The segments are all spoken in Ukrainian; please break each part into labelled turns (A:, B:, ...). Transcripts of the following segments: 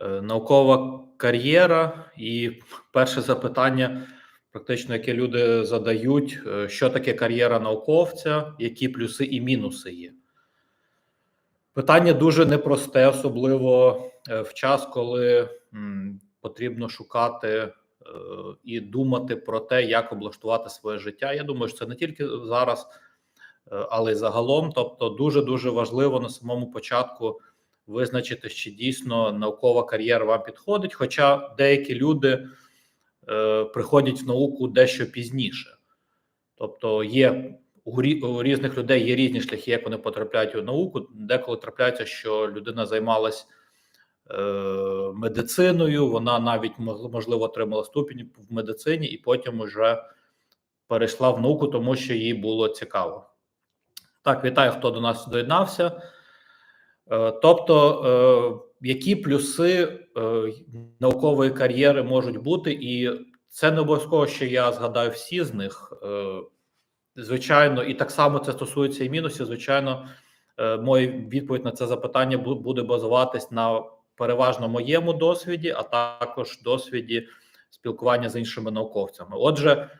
A: Е, наукова кар'єра, і перше запитання, практично, яке люди задають: е, що таке кар'єра науковця, які плюси і мінуси є. Питання дуже непросте, особливо е, в час, коли потрібно шукати і думати про те, як облаштувати своє життя. Я думаю, що це не тільки зараз, але й загалом. Тобто, дуже дуже важливо на самому початку визначити, чи дійсно наукова кар'єра вам підходить. Хоча деякі люди е, приходять в науку дещо пізніше, тобто є у, різних людей є різні шляхи, як вони потрапляють у науку. Деколи трапляється, що людина займалась е, медициною, вона навіть можливо отримала ступінь в медицині, і потім уже перейшла в науку, тому що їй було цікаво. Так, вітаю, хто до нас доєднався. Е, тобто, е, які плюси е, наукової кар'єри можуть бути, і це не обов'язково, що я згадаю всі з них. Звичайно, і так само це стосується і мінусів. Звичайно, моя відповідь на це запитання буде базуватись на переважно моєму досвіді, а також досвіді спілкування з іншими науковцями. Отже,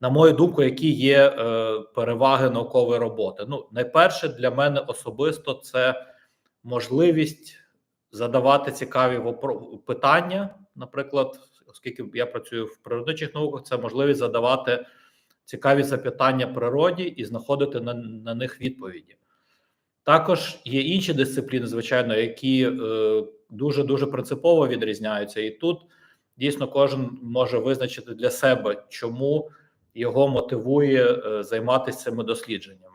A: на мою думку, які є переваги наукової роботи. Ну, найперше для мене особисто це можливість задавати цікаві питання. Наприклад, оскільки я працюю в природничих науках, це можливість задавати цікаві запитання природі і знаходити на, на них відповіді. Також є інші дисципліни, звичайно, які дуже дуже принципово відрізняються, і тут дійсно кожен може визначити для себе, чому його мотивує е, займатися цими дослідженнями.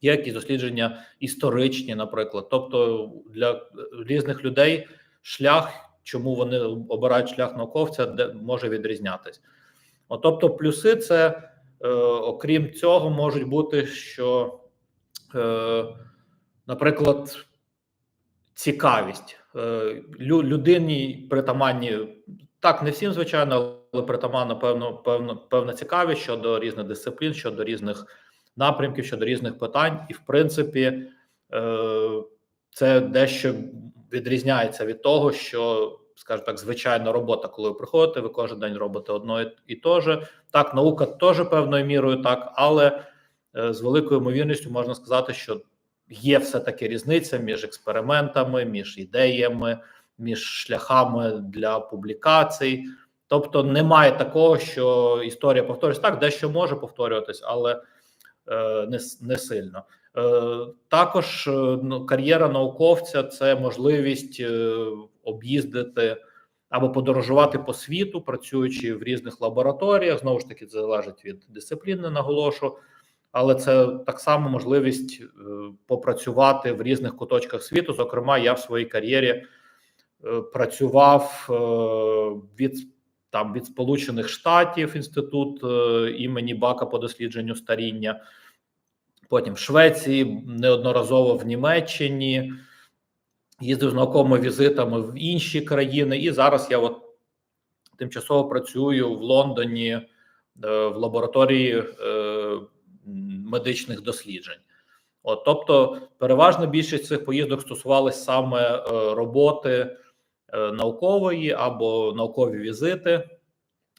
A: Якісь дослідження історичні, наприклад. Тобто для різних людей шлях, чому вони обирають шлях науковця, де може відрізнятись. От, тобто, плюси, це е, окрім цього, можуть бути, що, е, наприклад, цікавість е, людині притаманні, так, не всім, звичайно, але притаманна певно, певно, певна цікавість щодо різних дисциплін, щодо різних напрямків щодо різних питань, і в принципі, е, це дещо відрізняється від того, що, скажімо так, звичайна робота, коли ви приходите, ви кожен день робите одно і те же. Так, наука теж певною мірою так, але е, з великою ймовірністю можна сказати, що є все таки різниця між експериментами, між ідеями, між шляхами для публікацій. Тобто немає такого, що історія повторюється. Так, дещо може повторюватись, але не не сильно. Е, також е, ну, кар'єра науковця це можливість об'їздити або подорожувати по світу, працюючи в різних лабораторіях. Знову ж таки, це залежить від дисципліни, наголошу, але це так само можливість попрацювати в різних куточках світу. Зокрема, я в своїй кар'єрі працював від там від Сполучених Штатів інститут імені Бака по дослідженню старіння потім в Швеції, неодноразово в Німеччині, їздив з науковими візитами в інші країни. І зараз я от тимчасово працюю в Лондоні е, в лабораторії е, медичних досліджень. От, Тобто, переважна більшість цих поїздок стосувалися саме е, роботи наукової або наукові візити,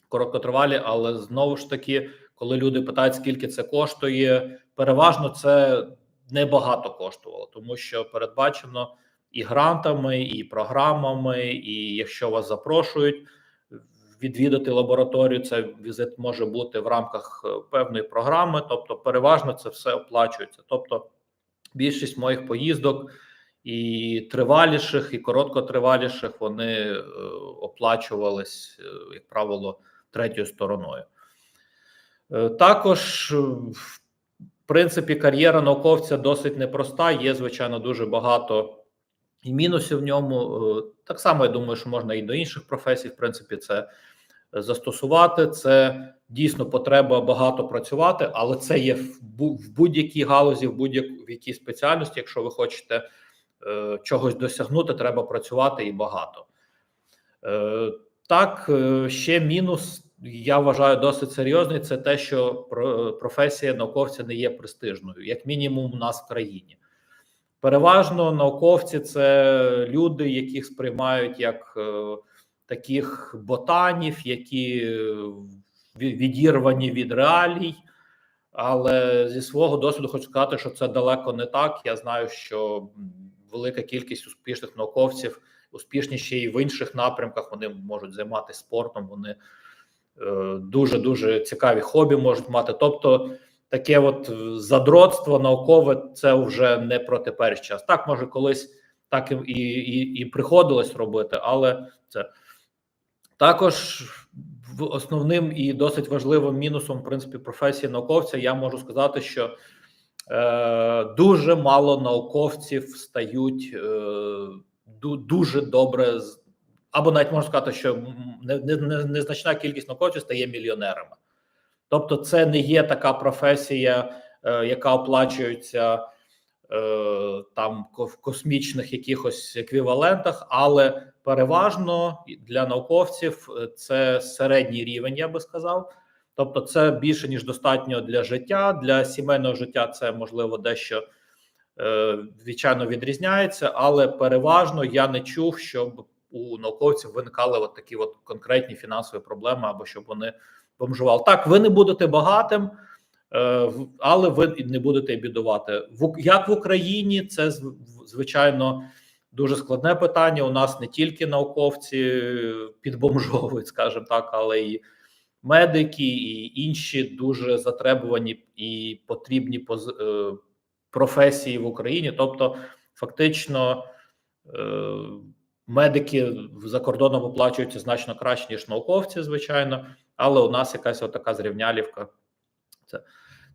A: короткотривалі, але знову ж таки, коли люди питають, скільки це коштує, переважно це небагато коштувало, тому що передбачено і грантами, і програмами, і якщо вас запрошують відвідати лабораторію, це візит може бути в рамках е, певної програми, тобто, переважно це все оплачується. Тобто, більшість моїх поїздок. І триваліших, і короткотриваліших вони е, оплачувались, е, як правило, третьою стороною. Також, принципі, кар'єра науковця досить непроста. Є, звичайно, дуже багато і мінусів в ньому. Е, так само я думаю, що можна і до інших професій, в принципі, це застосувати. Це дійсно потреба багато працювати, але це є в будь-якій галузі, в будь-якій спеціальності. Якщо ви хочете е, чогось досягнути, треба працювати і багато. Е, Так, ще мінус я вважаю досить серйозний. Це те, що професія науковця не є престижною, як мінімум, у нас в країні. Переважно науковці це люди, яких сприймають як е, таких ботанів, які е, відірвані від реалій. Але зі свого досвіду хочу сказати, що це далеко не так. Я знаю, що велика кількість успішних науковців успішні ще й в інших напрямках. Вони можуть займатися спортом, вони дуже дуже цікаві хобі можуть мати. Тобто, таке от задротство наукове це вже не про теперішній час. Так може колись так і, і, і приходилось робити, але це також основним і досить важливим мінусом в принципі професії науковця. Я можу сказати, що е, дуже мало науковців стають е, дуже добре або навіть можна сказати, що незначна кількість науковців стає мільйонерами. Тобто, це не є така професія, е, яка оплачується е, там в космічних якихось еквівалентах, але переважно для науковців е, це середній рівень, я би сказав. Тобто, це більше ніж достатньо для життя. Для сімейного життя це можливо дещо звичайно відрізняється, але переважно я не чув, щоб у науковців виникали от такі от конкретні фінансові проблеми, або щоб вони бомжували. Так, ви не будете багатим, е, але ви не будете бідувати. Як в Україні, це звичайно дуже складне питання. У нас не тільки науковці підбомжовують, скажімо так, але і медики, і інші дуже затребувані і потрібні е, професії в Україні. Тобто, фактично, е, медики за кордоном оплачуються значно краще, ніж науковці, звичайно, але у нас якась отака зрівнялівка. Це.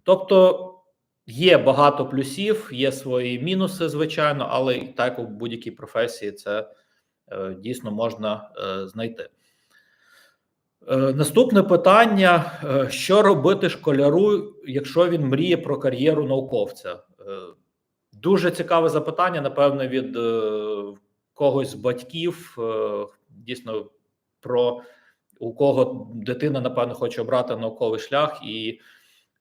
A: Тобто є багато плюсів, є свої мінуси, звичайно, але і так у будь-якій професії це е, дійсно можна е, знайти. Е, Наступне питання: Е, що робити школяру, якщо він мріє про кар'єру науковця? Е, Дуже цікаве запитання, напевно, від когось з батьків. Е, Дійсно, про у кого дитина, напевно, хоче обрати науковий шлях і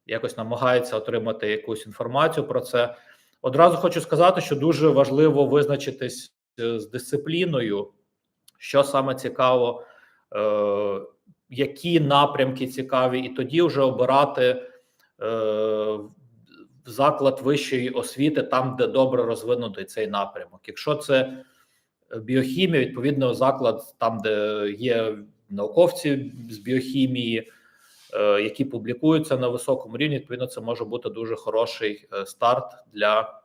A: якось намагається отримати якусь інформацію про це. Одразу хочу сказати, що дуже важливо визначитись е, з дисципліною, що саме цікаво, е, які напрямки цікаві, і тоді вже обирати заклад вищої освіти там, де добре розвинутий цей напрямок. Якщо це біохімія, відповідно, заклад там, де є науковці з біохімії, е, які публікуються на високому рівні, відповідно, це може бути дуже хороший е, старт для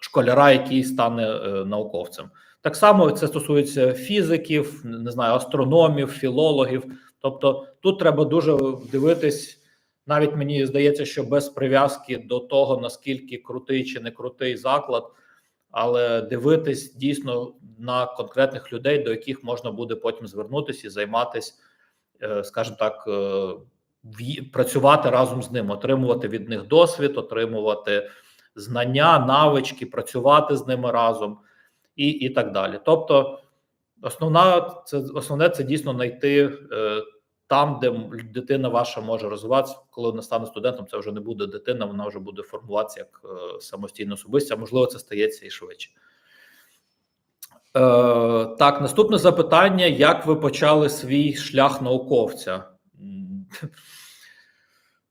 A: школяра, який стане е, науковцем. Так само це стосується фізиків, не знаю, астрономів, філологів. Тобто, тут треба дуже дивитись. Навіть мені здається, що без прив'язки до того наскільки крутий чи не крутий заклад, але дивитись дійсно на конкретних людей, до яких можна буде потім звернутися і займатися, е, скажімо так, е, працювати разом з ними, отримувати від них досвід, отримувати знання, навички, працювати з ними разом і, і так далі. Тобто, основна це основне це дійсно знайти е, там, де дитина ваша може розвиватися, коли вона стане студентом, це вже не буде дитина, вона вже буде формуватися як е, самостійна особистість, а можливо, це стається і швидше. Е, так, наступне запитання: як ви почали свій шлях науковця?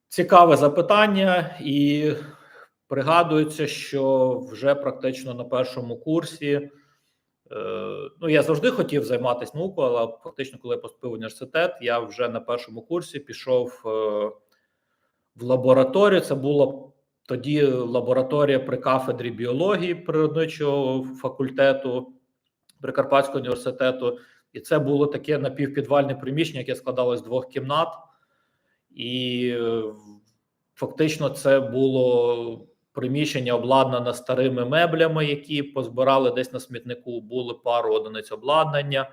A: Цікаве запитання, і пригадується, що вже практично на першому курсі. Е, Ну, я завжди хотів займатися наукою, але фактично, коли я поступив в університет, я вже на першому курсі пішов е, в лабораторію. Це була тоді лабораторія при кафедрі біології природничого факультету Прикарпатського університету, і це було таке напівпідвальне приміщення, яке складалось з двох кімнат, і е, фактично це було приміщення обладнане старими меблями, які позбирали десь на смітнику. Були пару одиниць обладнання,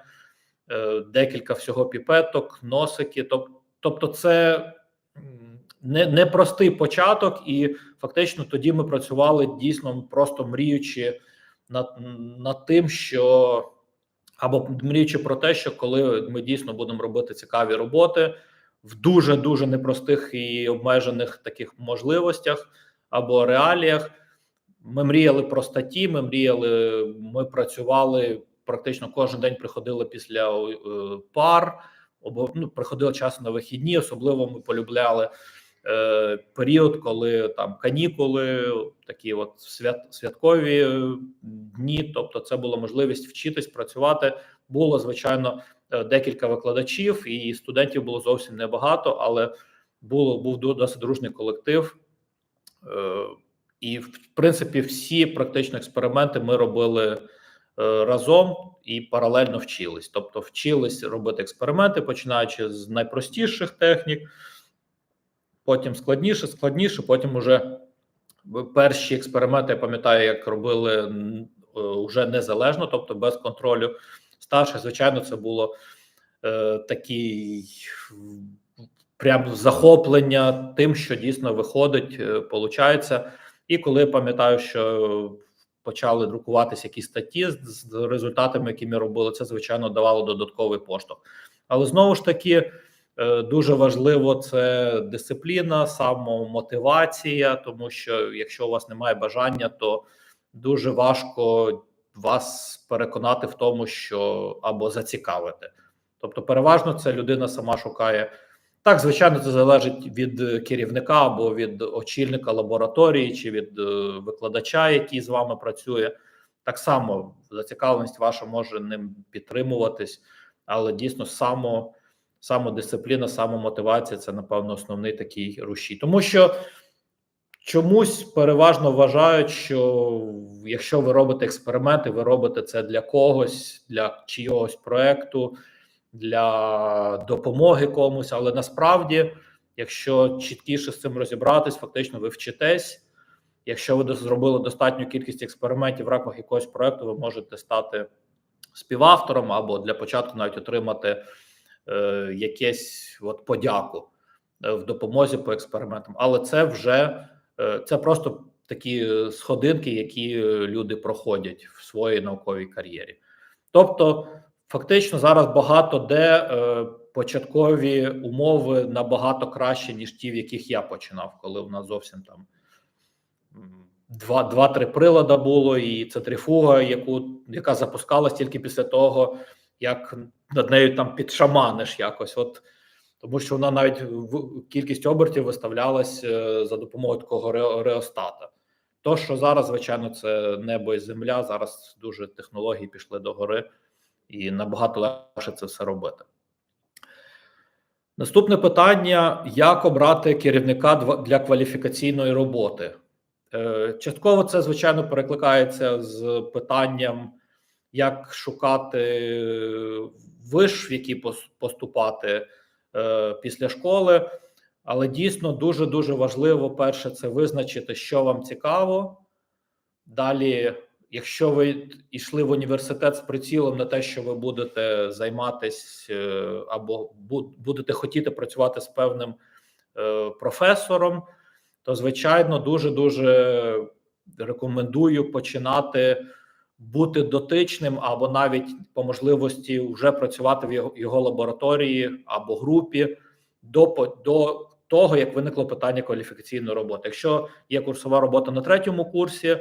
A: е, декілька всього піпеток, носики. Тоб- Тобто, це не, не простий початок, і фактично тоді ми працювали дійсно просто мріючи над, над тим, що або мріючи про те, що коли ми дійсно будемо робити цікаві роботи в дуже дуже непростих і обмежених таких можливостях або реаліях, Ми мріяли про статті. Ми мріяли, ми працювали практично кожен день. Приходили після е, пар, або ну, приходили часом на вихідні. Особливо ми полюбляли е, період, коли там канікули, такі от свят, святкові е, дні. Тобто, це була можливість вчитись, працювати. Було звичайно е, декілька викладачів, і студентів було зовсім небагато, але було був досить дружний колектив. Е, і в принципі, всі практично експерименти ми робили е, разом і паралельно вчились. Тобто, вчились робити експерименти, починаючи з найпростіших технік, потім складніше, складніше. Потім уже перші експерименти я пам'ятаю, як робили е, незалежно, тобто без контролю. Старше, звичайно, це було е, такий прям захоплення тим, що дійсно виходить, е, получається. І коли пам'ятаю, що почали друкуватися якісь статті з результатами, які ми робили, це звичайно давало додатковий поштовх. Але знову ж таки е, дуже важливо це дисципліна, самомотивація, тому що якщо у вас немає бажання, то дуже важко вас переконати в тому, що або зацікавити. Тобто, переважно це людина сама шукає. Так, звичайно, це залежить від керівника або від очільника лабораторії чи від е, викладача, який з вами працює. Так само зацікавленість ваша може ним підтримуватись, але дійсно само, самодисципліна, самомотивація це, напевно, основний такий рушій. Тому що чомусь переважно вважають, що якщо ви робите експерименти, ви робите це для когось, для чийогось проекту для допомоги комусь, але насправді, якщо чіткіше з цим розібратись, фактично ви вчитесь. Якщо ви зробили достатню кількість експериментів в рамках якогось проекту, ви можете стати співавтором або для початку навіть отримати е, якесь от подяку е, в допомозі по експериментам. Але це вже е, це просто такі сходинки, які люди проходять в своїй науковій кар'єрі. Тобто, Фактично, зараз багато де е, початкові умови набагато краще, ніж ті, в яких я починав, коли у нас зовсім там два-три прилада було, і центрифуга, яку яка запускалась тільки після того, як над нею там підшаманиш якось. От тому, що вона навіть в кількість обертів виставлялась е, за допомогою такого реостата. То, що зараз, звичайно, це небо і земля. Зараз дуже технології пішли до гори і набагато легше це все робити. Наступне питання: як обрати керівника для кваліфікаційної роботи? Е, частково це, звичайно, перекликається з питанням, як шукати виш, в які поступати е, після школи. Але дійсно дуже дуже важливо перше це визначити, що вам цікаво. Далі Якщо ви йшли в університет з прицілом на те, що ви будете займатися е, або будете хотіти працювати з певним е, професором, то звичайно дуже дуже рекомендую починати бути дотичним, або навіть по можливості вже працювати в його, його лабораторії або групі до до того, як виникло питання кваліфікаційної роботи. Якщо є курсова робота на третьому курсі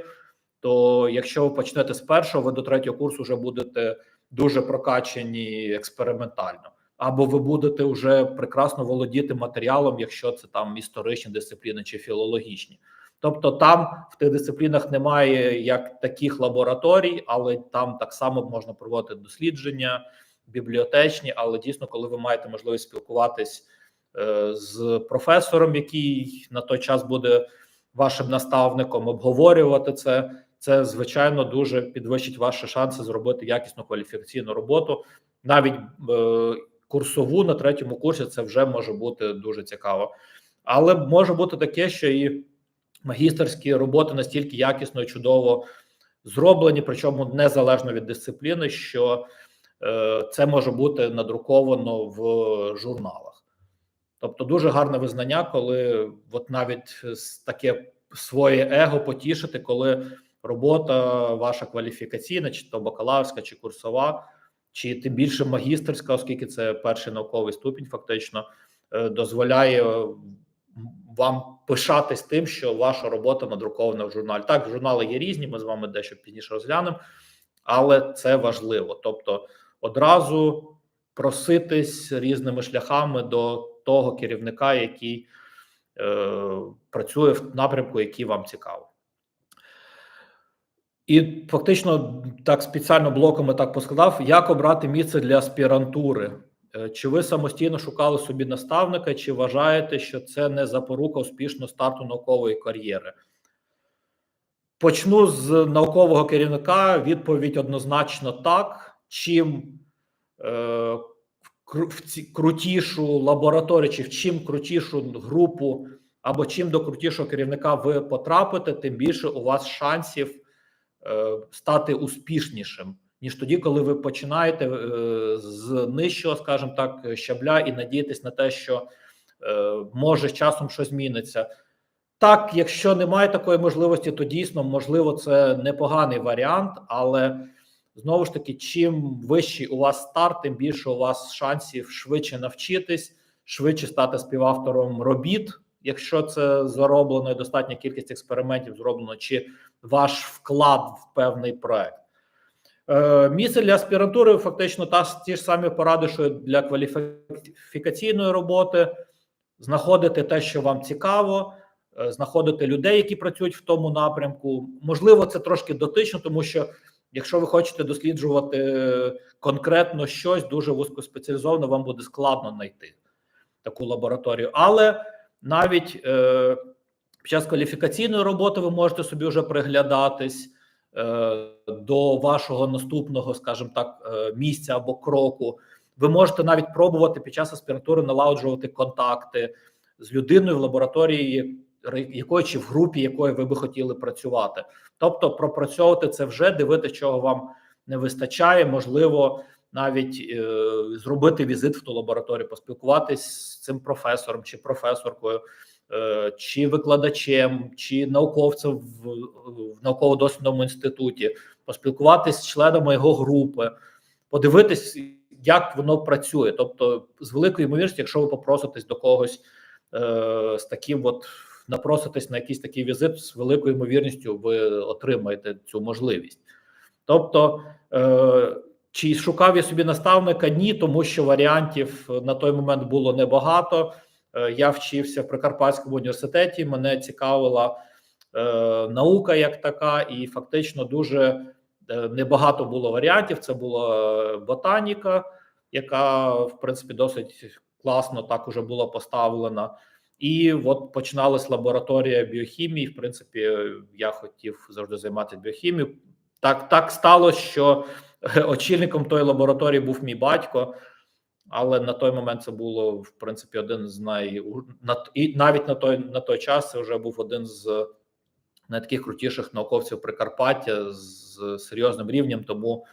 A: то якщо ви почнете з першого, ви до третього курсу вже будете дуже прокачені експериментально, або ви будете вже прекрасно володіти матеріалом, якщо це там історичні дисципліни чи філологічні. Тобто там в тих дисциплінах немає як таких лабораторій, але там так само можна проводити дослідження бібліотечні. Але дійсно, коли ви маєте можливість спілкуватись е, з професором, який на той час буде вашим наставником, обговорювати це, це звичайно дуже підвищить ваші шанси зробити якісну кваліфікаційну роботу. Навіть е, курсову на третьому курсі це вже може бути дуже цікаво, але може бути таке, що і магістерські роботи настільки якісно і чудово зроблені, причому незалежно від дисципліни, що е, це може бути надруковано в журналах. Тобто, дуже гарне визнання, коли от навіть таке своє его потішити, коли робота ваша кваліфікаційна, чи то бакалаврська, чи курсова, чи тим більше магістерська, оскільки це перший науковий ступінь, фактично е, дозволяє вам пишатись тим, що ваша робота надрукована в журналі. Так, журнали є різні. Ми з вами дещо пізніше розглянемо, але це важливо. Тобто, одразу проситись різними шляхами до того керівника, який е, працює в напрямку, який вам цікаво. І фактично так спеціально блоками так поскладав, як обрати місце для аспірантури. Е, Чи ви самостійно шукали собі наставника, чи вважаєте, що це не запорука успішного старту наукової кар'єри? Почну з наукового керівника. Відповідь однозначно так. Чим е, крутішу лабораторію, чи в чим крутішу групу, або чим до крутішого керівника ви потрапите, тим більше у вас шансів стати успішнішим, ніж тоді, коли ви починаєте е, з нижчого, скажімо так, щабля і надіятись на те, що е, може з часом щось зміниться. Так, якщо немає такої можливості, то дійсно можливо це непоганий варіант, але знову ж таки, чим вищий у вас старт, тим більше у вас шансів швидше навчитись, швидше стати співавтором робіт, якщо це зароблено і достатня кількість експериментів зроблено, чи ваш вклад в певний проект. Е, місце для аспірантури фактично та ті ж самі поради, що для кваліфікаційної роботи, знаходити те, що вам цікаво, е, знаходити людей, які працюють в тому напрямку. Можливо, це трошки дотично, тому що якщо ви хочете досліджувати е, конкретно щось дуже вузькоспеціалізовано, вам буде складно знайти таку лабораторію. Але навіть е, під час кваліфікаційної роботи ви можете собі вже приглядатись е, до вашого наступного, скажімо так, е, місця або кроку. Ви можете навіть пробувати під час аспірантури налагоджувати контакти з людиною в лабораторії, якої чи в групі, якої ви би хотіли працювати. Тобто, пропрацьовувати це вже, дивитися, чого вам не вистачає, можливо, навіть е, зробити візит в ту лабораторію, поспілкуватись з цим професором чи професоркою, е, чи викладачем, чи науковцем в, в науково-дослідному інституті, поспілкуватись з членами його групи, подивитись, як воно працює. Тобто, з великою ймовірністю, якщо ви попроситесь до когось е, з таким, от напроситесь на якийсь такий візит, з великою ймовірністю ви отримаєте цю можливість. Тобто, е, чи шукав я собі наставника? Ні, тому що варіантів на той момент було небагато. Е, Я вчився в Прикарпатському університеті. Мене цікавила е, наука як така, і фактично дуже е, небагато було варіантів. Це була е, ботаніка, яка в принципі досить класно так уже була поставлена. І от починалась лабораторія біохімії. В принципі, е, я хотів завжди займатися біохімією. Так, так сталося, що е, очільником тої лабораторії був мій батько, але на той момент це було в принципі один з най і навіть на той на той час це вже був один з найтких крутіших науковців Прикарпаття з серйозним рівнем. Тому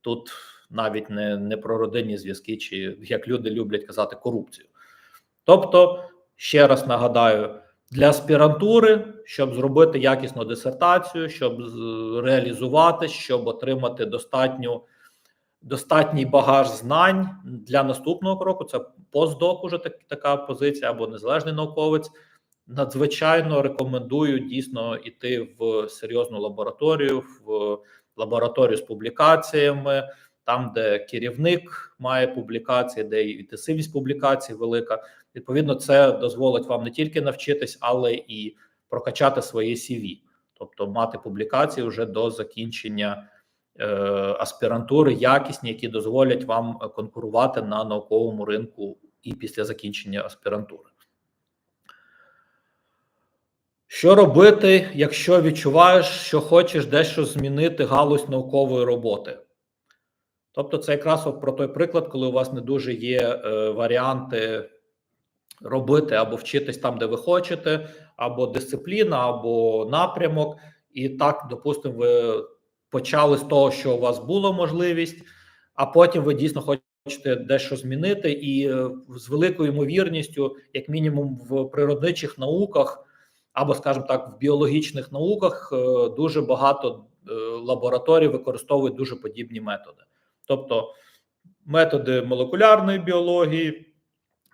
A: тут навіть не, не про родинні зв'язки, чи як люди люблять казати, корупцію. Тобто, ще раз нагадаю, для аспірантури, щоб зробити якісну дисертацію, щоб реалізувати, щоб отримати достатню, достатній багаж знань для наступного кроку. Це постдок, уже так, така позиція, або незалежний науковець. Надзвичайно рекомендую дійсно йти в серйозну лабораторію, в лабораторію з публікаціями, там, де керівник має публікації, де і інтенсивність публікацій велика. Відповідно, це дозволить вам не тільки навчитись, але і прокачати своє CV, тобто мати публікації вже до закінчення е, аспірантури, якісні, які дозволять вам конкурувати на науковому ринку і після закінчення аспірантури. Що робити, якщо відчуваєш, що хочеш дещо змінити галузь наукової роботи? Тобто, це якраз про той приклад, коли у вас не дуже є е, варіанти робити або вчитись там, де ви хочете, або дисципліна, або напрямок. І так, допустимо, ви почали з того, що у вас була можливість, а потім ви дійсно хочете дещо змінити, і е, з великою ймовірністю, як мінімум, в природничих науках, або, скажімо так, в біологічних науках е, дуже багато е, лабораторій використовують дуже подібні методи. Тобто методи молекулярної біології,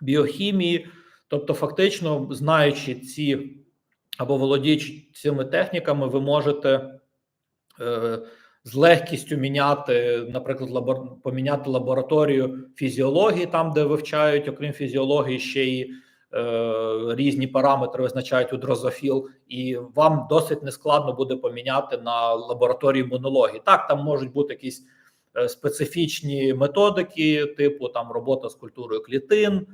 A: біохімії, Тобто, фактично, знаючи ці або володіючи цими техніками, ви можете е, з легкістю міняти, наприклад, лабор... поміняти лабораторію фізіології, там де вивчають, окрім фізіології, ще й е, різні параметри визначають у дрозофіл, і вам досить нескладно буде поміняти на лабораторії імунології. Так, там можуть бути якісь е, специфічні методики, типу там робота з культурою клітин,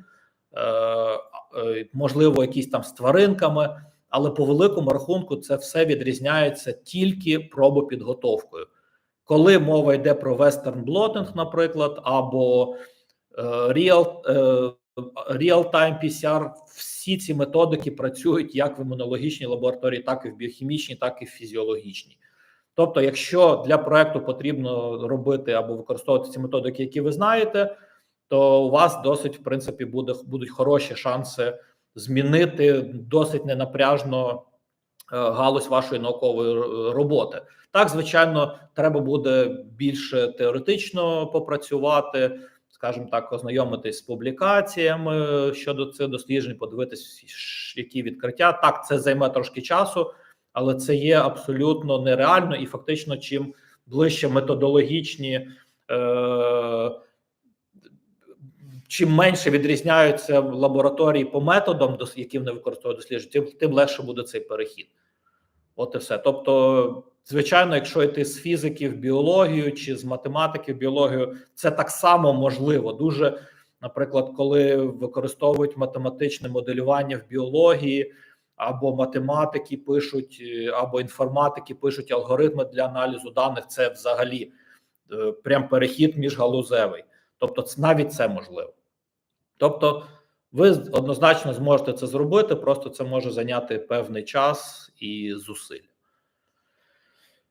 A: можливо, якісь там з тваринками. Але по великому рахунку це все відрізняється тільки пробопідготовкою. Коли мова йде про blotting, наприклад, або е, real, е, real-time PCR, всі ці методики працюють як в імунологічній лабораторії, так і в біохімічній, так і в фізіологічній. Тобто, якщо для проекту потрібно робити або використовувати ці методики, які ви знаєте, то у вас досить в принципі буде будуть хороші шанси змінити досить ненапряжно е, галузь вашої наукової роботи. Так, звичайно, треба буде більше теоретично попрацювати, скажімо так, ознайомитись з публікаціями щодо цих досліджень, подивитись, які відкриття. Так, це займе трошки часу, але це є абсолютно нереально і фактично, чим ближче методологічні. Е- Чим менше відрізняються лабораторії по методам, які вони використовують дослідження, тим, тим легше буде цей перехід. От і все. Тобто, звичайно, якщо йти з фізики в біологію чи з математики в біологію, це так само можливо. Дуже, наприклад, коли використовують математичне моделювання в біології, або математики пишуть, або інформатики пишуть алгоритми для аналізу даних, це взагалі е, прям перехід міжгалузевий. Тобто, навіть це можливо. Тобто, ви однозначно зможете це зробити, просто це може зайняти певний час і зусиль.